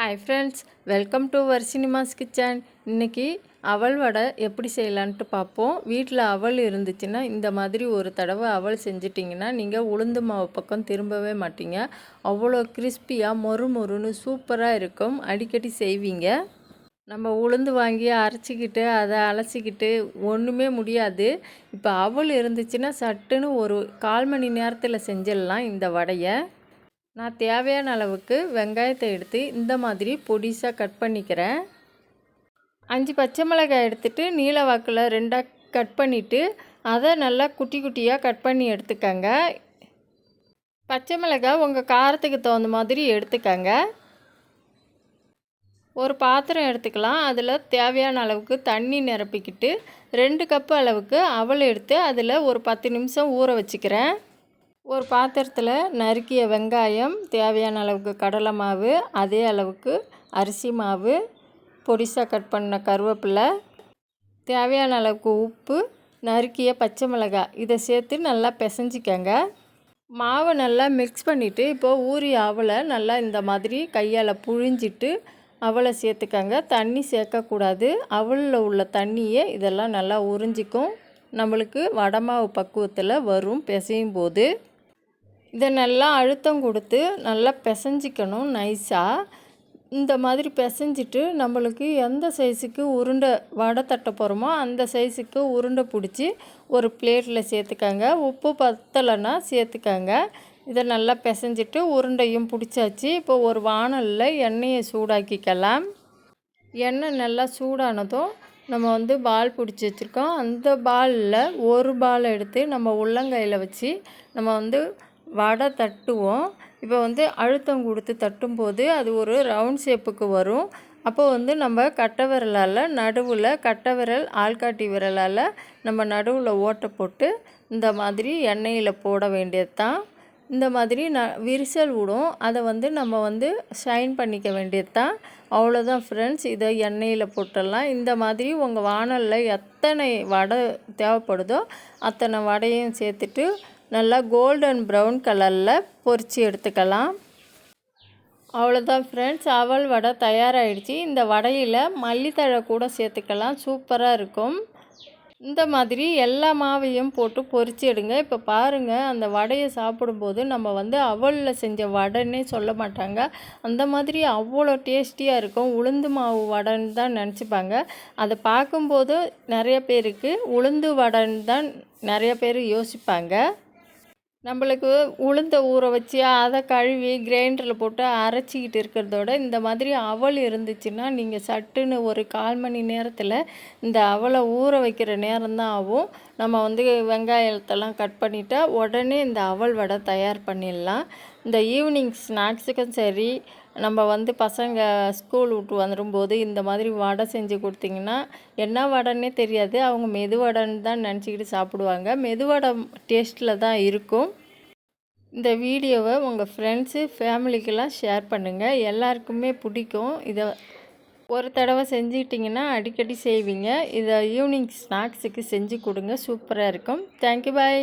Hi friends welcome to வர்சினிமாஸ் kitchen இன்றைக்கி அவல் வடை எப்படி செய்யலான்ட்டு பார்ப்போம். வீட்டில் அவல் இருந்துச்சுன்னா இந்த மாதிரி ஒரு தடவை அவல் செஞ்சிட்டிங்கன்னா நீங்கள் உளுந்து மாவு பக்கம் திரும்பவே மாட்டீங்க. அவ்வளோ கிறிஸ்பியாக மொறு மொறுன்னு சூப்பராக இருக்கும். அடிக்கடி செய்வீங்க. நம்ம உளுந்து வாங்கி அரைச்சிக்கிட்டு அதை அலசிக்கிட்டு ஒன்றுமே முடியாது. இப்போ அவல் இருந்துச்சுன்னா சட்டுன்னு ஒரு கால் மணி நேரத்தில் செஞ்சிடலாம் இந்த வடையை. நான் தேவையான அளவுக்கு வெங்காயத்தை எடுத்து இந்த மாதிரி பொடிசாக கட் பண்ணிக்கிறேன். அஞ்சு பச்சை மிளகாய் எடுத்துகிட்டு நீல வாக்கில் ரெண்டாக கட் பண்ணிவிட்டு அதை நல்லா குட்டி குட்டியாக கட் பண்ணி எடுத்துக்கங்க. பச்சை மிளகாய் உங்கள் காரத்துக்கு தகுந்த மாதிரி எடுத்துக்கங்க. ஒரு பாத்திரம் எடுத்துக்கலாம். அதில் தேவையான அளவுக்கு தண்ணி நிரப்பிக்கிட்டு ரெண்டு கப்பு அளவுக்கு அவல் எடுத்து அதில் ஒரு பத்து நிமிஷம் ஊற வச்சுக்கிறேன். ஒரு பாத்திரத்தில் நறுக்கிய வெங்காயம் தேவையான அளவுக்கு கடலை மாவு அதே அளவுக்கு அரிசி மாவு பொடிசாக கட் பண்ண கருவேப்பிலை தேவையான அளவுக்கு உப்பு நறுக்கிய பச்சை மிளகாய். இதை சேர்த்து நல்லா பிசைஞ்சிக்கங்க. மாவை நல்லா மிக்ஸ் பண்ணிவிட்டு இப்போது ஊறி அவளை நல்லா இந்த மாதிரி கையால் புழிஞ்சிட்டு அவளை சேர்த்துக்கங்க. தண்ணி சேர்க்கக்கூடாது. அவளில் உள்ள தண்ணியே இதெல்லாம் நல்லா உறிஞ்சிக்கும். நம்மளுக்கு வடமாவு பக்குவத்தில் வரும் பிசையும் போது இதை நல்லா அழுத்தம் கொடுத்து நல்லா பிசைஞ்சிக்கணும் நைஸாக இந்த மாதிரி பிசைஞ்சிட்டு நம்மளுக்கு எந்த சைஸுக்கு உருண்டை வடை தட்ட போகிறோமோ அந்த சைஸுக்கு உருண்டை பிடிச்சி ஒரு பிளேட்டில் சேர்த்துக்காங்க. உப்பு பத்தலைன்னா சேர்த்துக்கோங்க. இதை நல்லா பிசைஞ்சிட்டு உருண்டையும் பிடிச்சாச்சு. இப்போ ஒரு வானலில் எண்ணெயை சூடாக்கிக்கலாம். எண்ணெய் நல்லா சூடானதும் நம்ம வந்து பால் பிடிச்சி வச்சுருக்கோம். அந்த பாலில் ஒரு பால் எடுத்து நம்ம உள்ளங்கையில் வச்சு நம்ம வந்து வடை தட்டுவோம். இப்போ வந்து அழுத்தம் கொடுத்து தட்டும்போது அது ஒரு ரவுண்ட் ஷேப்புக்கு வரும். அப்போ வந்து நம்ம கட்டை விரலால் நடுவில் கட்டை விரல் ஆள்காட்டி விரலால் நம்ம நடுவில் ஓட்டை போட்டு இந்த மாதிரி எண்ணெயில் போட வேண்டியது தான் இந்த மாதிரி ந விரிசல் விடும். அதை வந்து நம்ம வந்து ஷைன் பண்ணிக்க வேண்டியது தான் அவ்வளோதான் ஃப்ரெண்ட்ஸ் இதை எண்ணெயில் போட்டுடலாம் இந்த மாதிரி உங்கள் வானலில் எத்தனை வடை தேவைப்படுதோ அத்தனை வடையும் சேர்த்துட்டு நல்லா கோல்டன் ப்ரௌன் கலரில் பொரித்து எடுத்துக்கலாம். அவ்வளோதான் ஃப்ரெண்ட்ஸ் அவல் வடை தயாராகிடுச்சு இந்த வடையில் மல்லித்தழை கூட சேர்த்துக்கலாம். சூப்பராக இருக்கும். இந்த மாதிரி எல்லா மாவையும் போட்டு பொறிச்சு எடுங்க. இப்போ பாருங்கள் அந்த வடையை சாப்பிடும்போது நம்ம வந்து அவலில் செஞ்ச வடைன்னே சொல்ல மாட்டாங்க. அந்த மாதிரி அவ்வளோ டேஸ்டியாக இருக்கும். உளுந்து மாவு வடைன்னு தான் நினச்சிப்பாங்க. அதை பார்க்கும்போது நிறைய பேருக்கு உளுந்து வடைன்னு தான் நிறைய பேர் யோசிப்பாங்க. நம்மளுக்கு உளுந்த ஊற வச்சு அதை கழுவி கிரைண்டரில் போட்டு அரைச்சிக்கிட்டு இருக்கிறதோட இந்த மாதிரி அவல் இருந்துச்சுன்னா நீங்கள் சட்டுன்னு ஒரு கால் மணி நேரத்தில் இந்த அவலை ஊற வைக்கிற நேரம்தான் ஆகும். நம்ம வந்து வெங்காயத்தெல்லாம் கட் பண்ணிவிட்டா உடனே இந்த அவல் வடை தயார் பண்ணிடலாம். இந்த ஈவினிங் ஸ்நாக்ஸுக்கும் சரி நம்ம வந்து பசங்க ஸ்கூல் விட்டு வந்துடும்போது இந்த மாதிரி வடை செஞ்சு கொடுத்திங்கன்னா என்ன வடைன்னே தெரியாது. அவங்க மெதுவடைன்னு தான் நினச்சிக்கிட்டு சாப்பிடுவாங்க. மெதுவடை டேஸ்ட்டில் தான் இருக்கும். இந்த வீடியோவை உங்கள் ஃப்ரெண்ட்ஸு ஃபேமிலிக்கெல்லாம் ஷேர் பண்ணுங்கள் எல்லாருக்குமே பிடிக்கும். இதை ஒரு தடவை செஞ்சுக்கிட்டிங்கன்னா அடிக்கடி செய்வீங்க. இதை ஈவினிங் ஸ்நாக்ஸுக்கு செஞ்சு கொடுங்க. சூப்பராக இருக்கும். Thank you bye